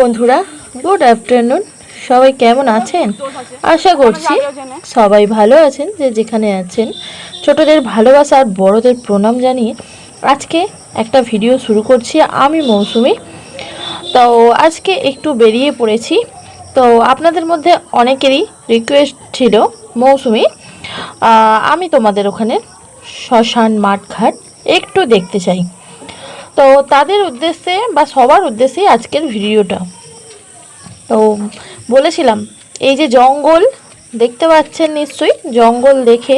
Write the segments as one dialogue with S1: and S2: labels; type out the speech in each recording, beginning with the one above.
S1: বন্ধুরা good afternoon সবাই কেমন আছেন? আশা করছি সবাই ভালো আছেন, যে যেখানে আছেন। ছোটদের ভালোবাসা আর বড়দের প্রণাম জানিয়ে আজকে একটা ভিডিও শুরু করছি আমি মৌসুমি। তো আজকে একটু বেরিয়ে পড়েছি। তো আপনাদের মধ্যে অনেকেরই রিকোয়েস্ট ছিল, মৌসুমি। আমি তোমাদের ওখানে শ্মশান মাঠঘাট একটু দেখতে চাই। তো তাদের উদ্দেশ্যে বা সবার উদ্দেশ্যেই আজকের ভিডিওটা। তো বলেছিলাম, এই যে জঙ্গল, দেখতে পাচ্ছেন নিশ্চয়ই, জঙ্গল দেখে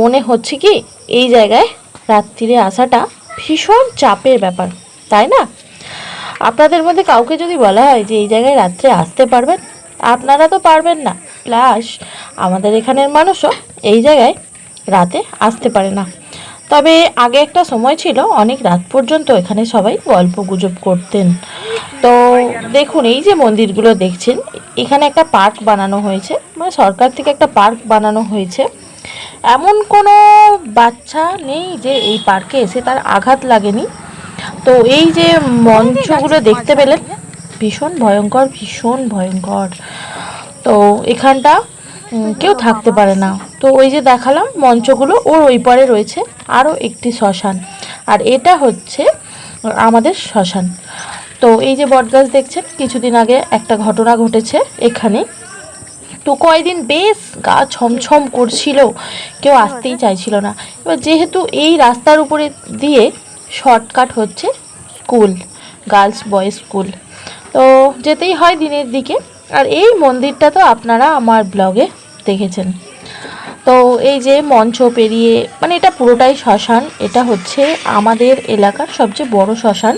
S1: মনে হচ্ছে কি, এই জায়গায় রাত্রিরে আসাটা ভীষণ চাপের ব্যাপার, তাই না? আপনাদের মধ্যে কাউকে যদি বলা হয় যে এই জায়গায় রাত্রে আসতে পারবেন, আপনারা তো পারবেন না। প্লাস আমাদের এখানের মানুষও এই জায়গায় রাতে আসতে পারে না। তবে আগে একটা সময় ছিল, অনেক রাত পর্যন্ত এখানে সবাই গল্প গুজব করতেন। তো দেখুন, এই যে মন্দিরগুলো দেখছেন, এখানে একটা পার্ক বানানো হয়েছে মানে সরকার থেকে একটা পার্ক বানানো হয়েছে। এমন কোনো বাচ্চা নেই যে এই পার্কে এসে তার আঘাত লাগেনি। তো এই যে মঞ্চগুলো দেখতে পেলেন, ভীষণ ভয়ঙ্কর ভীষণ ভয়ঙ্কর। তো এখানটা কেউ থাকতে পারে না। তো ওই যে দেখালাম মঞ্চগুলো, ওর ওই পারে রয়েছে। আরও একটি শ্মশান। আর এটা হচ্ছে আমাদের শ্মশান। তো এই যে বটগাছ দেখছেন, কিছুদিন আগে একটা ঘটনা ঘটেছে এখানে। তো কয়দিন বেশ গা ছমছম করছিল, কেউ আসতেই চাইছিল না। এবার যেহেতু এই রাস্তার উপরে দিয়ে শর্টকাট হচ্ছে স্কুল, গার্লস বয়েজ স্কুল, তো যেতেই হয় দিনের দিকে। আর এই মন্দিরটা তো আপনারা আমার ব্লগে দেখেছেন। তো এই যে মঞ্চ পেরিয়ে মানে এটা পুরোটাই শ্মশান, এটা হচ্ছে আমাদের এলাকার সবচেয়ে বড় শ্মশান,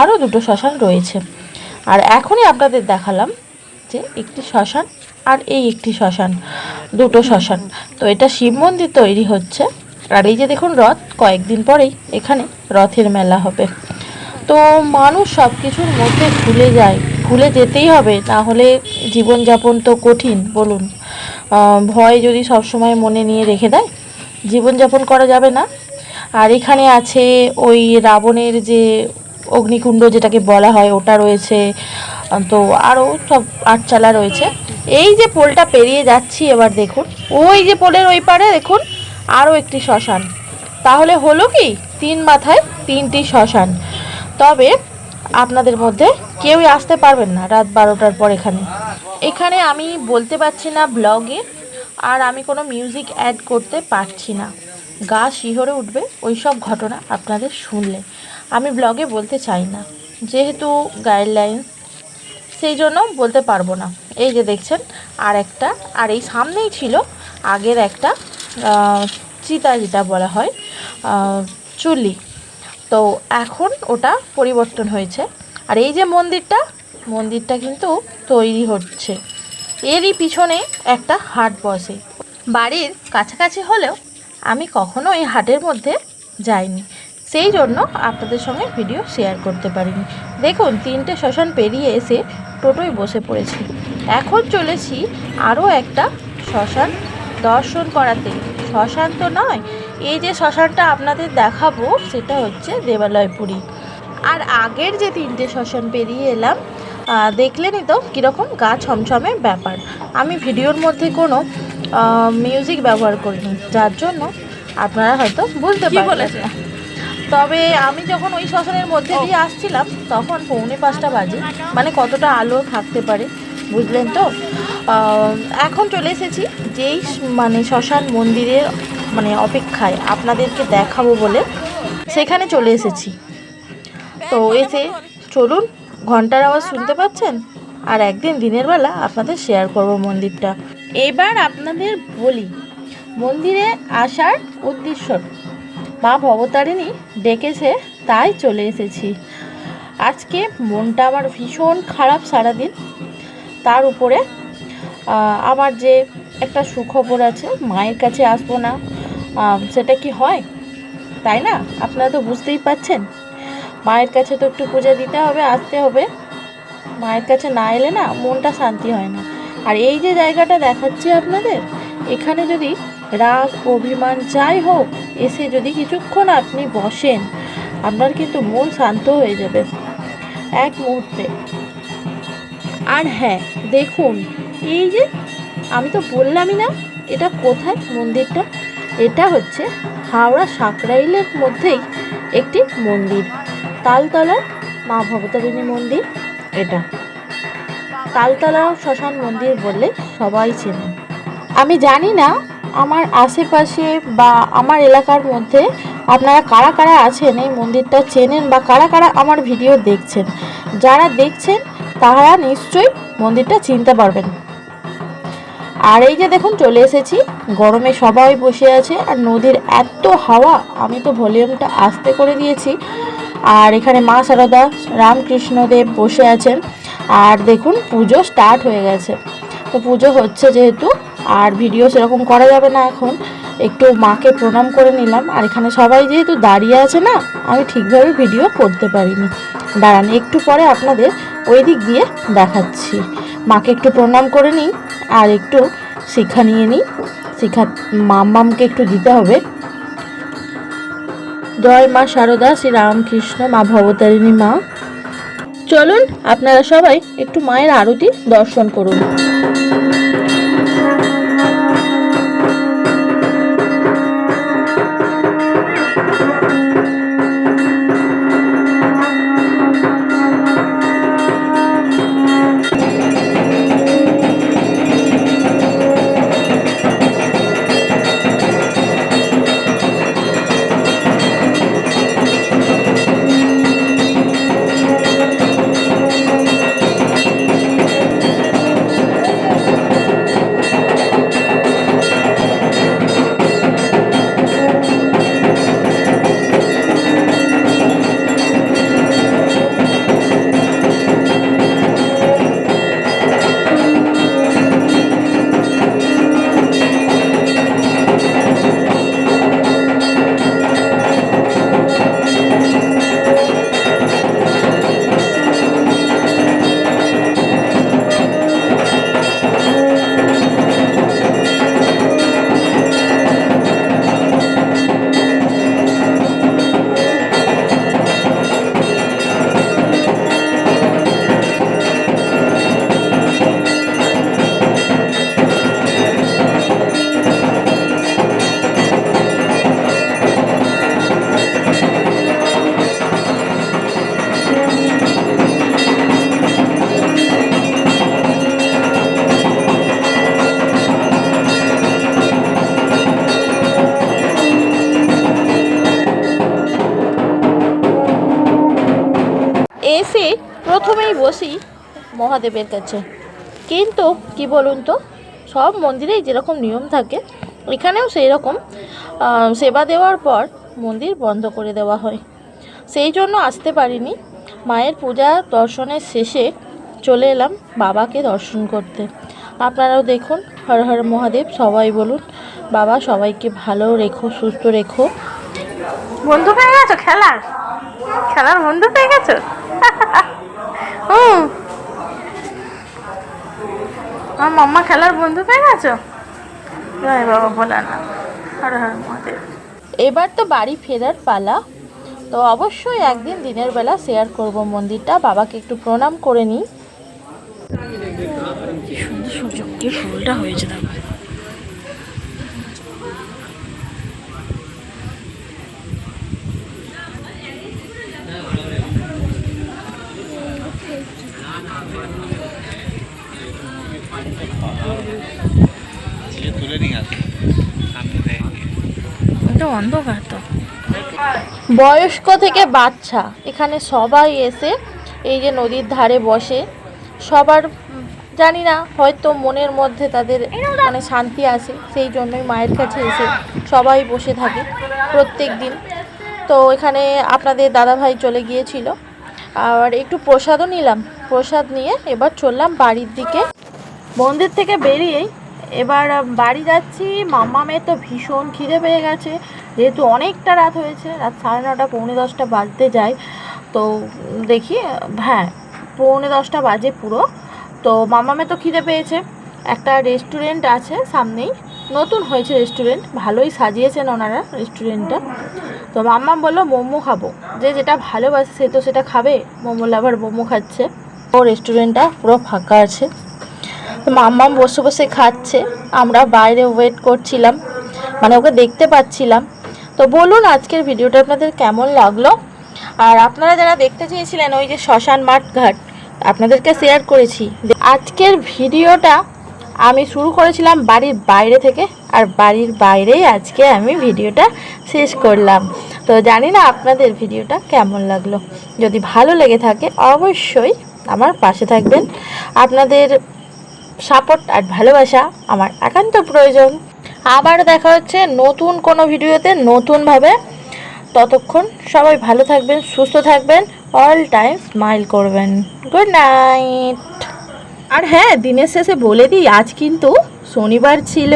S1: আরও দুটো শ্মশান রয়েছে। আর এখনই আপনাদের দেখালাম যে একটি শ্মশান আর এই একটি শ্মশান, দুটো শ্মশান। তো এটা শিব মন্দির তৈরি হচ্ছে। আর এই যে দেখুন রথ, কয়েকদিন পরেই এখানে রথের মেলা হবে। তো মানুষ সব কিছুর মধ্যে ভুলে যায়, ভুলে যেতেই হবে, না হলে জীবনযাপন তো কঠিন, বলুন। ভয় যদি সব সময় মনে নিয়ে রেখে দেয়, জীবনযাপন করা যাবে না। আর এখানে আছে ওই রাবণের যে অগ্নিকুণ্ড যেটাকে বলা হয়, ওটা রয়েছে তো আরও সব আটচালা রয়েছে। এই যে পোলটা পেরিয়ে যাচ্ছি এবার দেখুন, ওই যে পোলের ওই পারে দেখুন আরও একটি শ্মশান। তাহলে হলো কি, তিন মাথায় তিনটি শ্মশান। তবে আপনাদের মধ্যে কেউই আসতে পারবেন না রাত বারোটার পর এখানে। এখানে আমি বলতে পারছি না ব্লগে, আর আমি কোনো মিউজিক অ্যাড করতে পারছি না। গা শিহরে উঠবে ওই সব ঘটনা আপনাদের শুনলে। আমি ব্লগে বলতে চাই না, যেহেতু গাইডলাইন সেই জন্য বলতে পারব না। এই যে দেখছেন, আর একটা, আর এই সামনেই ছিল আগের একটা চিতা যেটা বলা হয় চুল্লি। তো এখন ওটা পরিবর্তন হয়েছে। আর এই যে মন্দিরটা মন্দিরটা কিন্তু তৈরি হচ্ছে। এরই পিছনে একটা হাট বসে। বাড়ির কাছাকাছি হলেও আমি কখনো এই হাটের মধ্যে যাইনি। সেই জন্য আপনাদের সঙ্গে ভিডিও শেয়ার করতে পারিনি। দেখুন, তিনটে শ্মশান পেরিয়ে এসে টোটোয় বসে পড়েছি। এখন চলেছি আরও একটা শ্মশান দর্শন করাতে। শ্মশান তো নয় এই যে শ্মশানটা আপনাদের দেখাবো সেটা হচ্ছে দেবালয়পুরী। আর আগের যে তিনটে শ্মশান পেরিয়ে এলাম দেখলেনই তো কীরকম গা ছমছমে ব্যাপার। আমি ভিডিওর মধ্যে কোনো মিউজিক ব্যবহার করিনি যার জন্য আপনারা হয়তো বুঝতে পারবেন। তবে আমি যখন ওই শ্মশানের মধ্যে দিয়ে আসছিলাম তখন পৌনে পাঁচটা বাজে মানে কতটা আলো থাকতে পারে বুঝলেন তো? এখন চলে এসেছি যেই মানে শ্মশান মন্দিরের মানে অপেক্ষায় আপনাদেরকে দেখাবো বলে সেখানে চলে এসেছি। তো এসে চলুন, ঘণ্টার আওয়াজ শুনতে পাচ্ছেন? আর একদিন দিনের বেলা আপনাদের শেয়ার করব মন্দিরটা। এবার আপনাদের বলি, মন্দিরে আসার উদ্দেশ্য মা ভবতারিণী ডেকেছে, তাই চলে এসেছি। আজকে মনটা আমার ভীষণ খারাপ সারাদিন। তার উপরে আমার যে একটা সুখবর আছে, মায়ের কাছে আসব না। সেটা কি হয়? তাই না? আপনারা তো বুঝতেই পাচ্ছেন মায়ের কাছে তো একটু পূজা দিতে হবে, আসতে হবে। মায়ের কাছে না এলে না মনটা শান্তি হয় না। আর এই যে জায়গাটা দেখাচ্ছি আপনাদের, এখানে যদি রাগ, অভিমান যাই হোক, এসে যদি কিছুক্ষণ আপনি বসেন, আপনার কিন্তু মন শান্ত হয়ে যাবে এক মুহূর্তে। আর হ্যাঁ দেখুন, এই যে আমি তো বললামই না, এটা কোথায়? মন্দিরটা? এটা হচ্ছে হাওড়া সাঁকরাইলের মধ্যেই একটি মন্দির। তালতলার মা ভবতারিণী মন্দির এটা। তালতলা শ্মশান মন্দির বললে সবাই চেনে। আমি জানি না আমার আশেপাশে বা আমার এলাকার মধ্যে আপনারা কারা কারা আছেন এই মন্দিরটা চেনেন বা কারা কারা আমার ভিডিও দেখছেন। যারা দেখছেন তারা নিশ্চয়ই মন্দিরটা চিনতে পারবেন। আর এই যে দেখুন, চলে এসেছি। গরমে সবাই বসে আছে আর নদীর এত হাওয়া, আমি তো ভলিউমটা আস্তে করে দিয়েছি। আর এখানে মা সারদা, রামকৃষ্ণদেব বসে আছেন। আর দেখুন, পুজো স্টার্ট হয়ে গেছে। তো পুজো হচ্ছে যেহেতু, আর ভিডিও সেরকম করা যাবে না এখন। একটু মাকে প্রণাম করে নিলাম। আর এখানে সবাই যেহেতু দাঁড়িয়ে আছে না, আমি ঠিকভাবে ভিডিও করতে পারিনি। দাঁড়ান, একটু পরে আপনাদের ওই দিক দিয়ে দেখাচ্ছি। মাকে একটু প্রণাম করে নিই। আর একটু শিক্ষা নিয়ে নিই। শিক্ষা মাম্মামকে একটু দিতে হবে। জয় মা শারদা শ্রী রামকৃষ্ণ মা ভবতারিণী মা। চলুন আপনারা সবাই একটু মায়ের আরতি দর্শন করুন। বসি মহাদেবের কাছে। কিন্তু কি বলুন তো, সব মন্দিরেই যেরকম নিয়ম থাকে, এখানেও সেই রকম সেবা দেওয়ার পর মন্দির বন্ধ করে দেওয়া হয়। সেই জন্য আসতে পারিনি। মায়ের পূজা দর্শনের শেষে চলে এলাম বাবাকে দর্শন করতে। আপনারাও দেখুন, হর হর মহাদেব, সবাই বলুন, বাবা সবাইকে ভালো রেখো, সুস্থ রেখো। বন্ধু পেয়ে গেছো খেলার? খেলার বন্ধু পেয়ে গেছো? আমার মাম্মা খেলার বন্ধু পেয়ে গেছো জয় বাবা বলা না। হর হর মহাদেব। এবার তো বাড়ি ফেরার পালা। তো অবশ্যই একদিন দিনের বেলা শেয়ার করব মন্দিরটা। বাবাকে একটু প্রণাম করে নিই। সুন্দর ফুলটা হয়েছে দেখো। অন্ধকার তো। বয়স্ক থেকে বাচ্চা, এখানে সবাই এসে এই যে নদীর ধারে বসে। সবার জানি না, হয়তো মনের মধ্যে তাদের মানে শান্তি আসে সেই জন্যই মায়ের কাছে এসে সবাই বসে থাকে প্রত্যেক দিন। তো এখানে আপনাদের দাদাভাই চলে গিয়েছিল। আর একটু প্রসাদও নিলাম। প্রসাদ নিয়ে এবার চললাম বাড়ির দিকে। মন্দির থেকে বেরিয়েই এবার বাড়ি যাচ্ছি। মাম্মা মেয়ে তো ভীষণ খিদে পেয়ে গেছে। যেহেতু অনেকটা রাত হয়েছে, রাত সাড়ে নটা, পৌনে দশটা বাজতে যায়। তো দেখি হ্যাঁ পৌনে দশটা বাজে পুরো। তো মাম্মা মেয়ে তো খিদে পেয়েছে। একটা রেস্টুরেন্ট আছে সামনেই। নতুন হয়েছে রেস্টুরেন্ট। ভালোই সাজিয়েছেন ওনারা রেস্টুরেন্টটা। তো মাম্মা বলল, মোমো খাব। যে যেটা ভালোবাসে সে তো সেটা খাবে। মোমো লাভার মোমো খাচ্ছে। ও রেস্টুরেন্টটা পুরো ফাঁকা আছে। মাম্মাম বসে বসে খাচ্ছে। আমরা বাইরে ওয়েট করছিলাম। মানে ওকে দেখতে পাচ্ছিলাম। তো বলুন আজকের ভিডিওটা আপনাদের কেমন লাগল? আর আপনারা যারা দেখতে চেয়েছিলেন ওই যে শ্মশান মাঠ ঘাট, আপনাদেরকে শেয়ার করেছি। আজকের ভিডিওটা আমি শুরু করেছিলাম বাড়ির বাইরে থেকে, আর বাড়ির বাইরেই আজকে আমি ভিডিওটা শেষ করলাম। তো জানি না আপনাদের ভিডিওটা কেমন লাগল। যদি ভালো লেগে থাকে অবশ্যই আমার পাশে থাকবেন। আপনাদের সাপোর্ট আর ভালোবাসা আমার একান্ত প্রয়োজন। আবার দেখা হচ্ছে নতুন কোনো ভিডিওতে নতুনভাবে। ততক্ষণ সবাই ভালো থাকবেন, সুস্থ থাকবেন অল টাইম স্মাইল করবেন। গুড নাইট আর হ্যাঁ দিনের শেষে বলে দিই, আজ কিন্তু শনিবার ছিল।